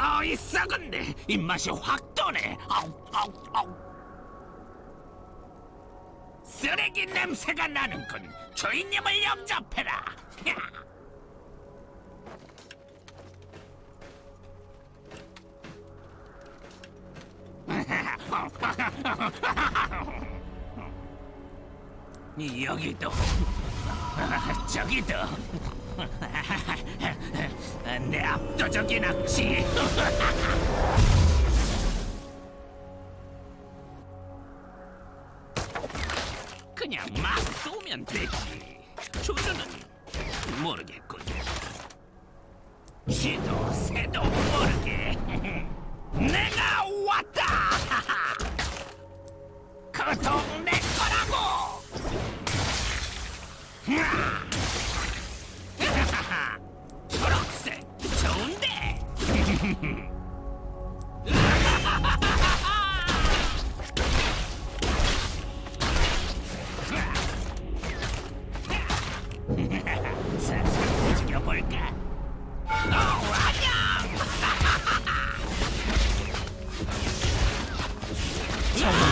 아이 썩은데 입맛이 확 도네. 아우 아우 아우. 쓰레기 냄새가 나는군. 주인님을 영접해라. 야. 여기도 저기도 내 압도적인 악취. 그냥 막 쏘면 되지. 주주는 모르겠군. 쥐도 새도 모르게. 내가 왔다! 그통 내 거라고 처